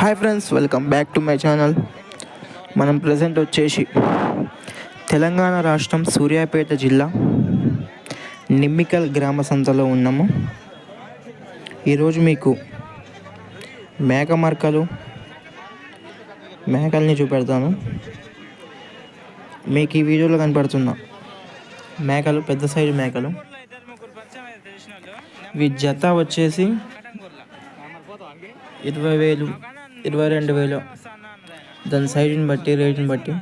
Hi friends welcome back to my channel మనం present వచ్చేసి తెలంగాణ రాష్ట్రం సూర్యాపేట జిల్లా నిమ్మికల్ గ్రామ సంతలో ఉన్నాము. ఈరోజు మీకు మేక మరకలు మేకల్ని చూపెడతాను. మీకు ఈ వీడియోలో కనపడుతున్న మేకలు పెద్ద సైజు మేకలు. ఇవి జత వచ్చేసి ఇరవై వేలు. ఇరవై రెండు వేలు. దాని సైజుని బట్టి రేటుని బట్టి.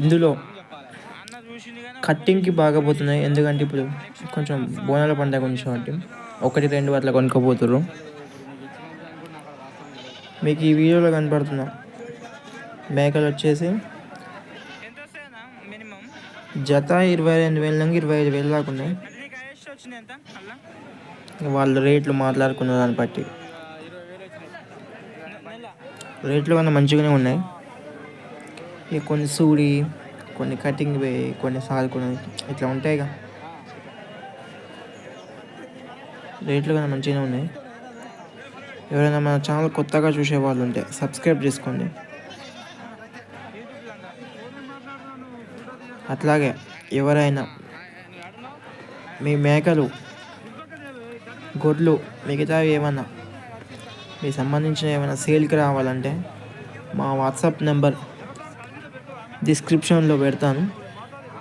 ఇందులో కట్టింగ్కి బాగా పోతున్నాయి. ఎందుకంటే ఇప్పుడు కొంచెం బోనాల పండుగ కొంచెం కాబట్టి ఒకటి రెండు అట్లా కొనుక్కోపోతుర్రు మీకు ఈ వీడియోలో కనపడుతున్న మేకలు వచ్చేసి జత ఇరవై రెండు వేల నుంచి ఇరవై ఐదు వేలు దాకా ఉన్నాయి. వాళ్ళ వాళ్ళు రేట్లు మాట్లాడుకున్న దాన్ని బట్టి. రేట్లు కన్నా మంచిగానే ఉన్నాయి. ఇక కొన్ని సూడి కొన్ని కటింగ్ వేయి కొన్ని సాల్కొని ఇట్లా ఉంటాయిగా రేట్లు కన్నా మంచిగానే ఉన్నాయి. ఎవరైనా మన ఛానల్ కొత్తగా చూసే వాళ్ళు ఉంటే సబ్స్క్రైబ్ చేసుకోండి. అట్లాగే ఎవరైనా మీ మేకలు గొడ్లు మిగతావి ఏమన్నా మీకు సంబంధించిన ఏమైనా సేల్కి రావాలంటే మా వాట్సాప్ నెంబర్ డిస్క్రిప్షన్లో పెడతాను.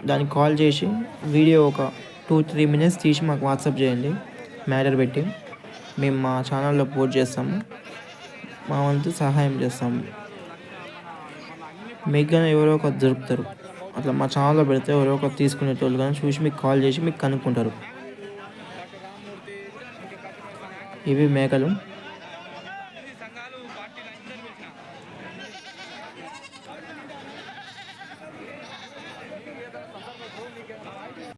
దానికి కాల్ చేసి వీడియో ఒక టూ త్రీ మినిట్స్ తీసి మాకు వాట్సాప్ చేయండి. మ్యాటర్ పెట్టి మేము మా ఛానల్లో పోస్ట్ చేస్తాము. మా వంతు సహాయం చేస్తాము. మీకు కానీ ఎవరో ఒకరు దొరుకుతారు. అట్లా మా ఛానల్లో పెడితే ఎవరో ఒకరు తీసుకునేటోళ్ళు కానీ చూసి మీకు కాల్ చేసి మీకు కనుక్కుంటారు. ఇవి మేకలు.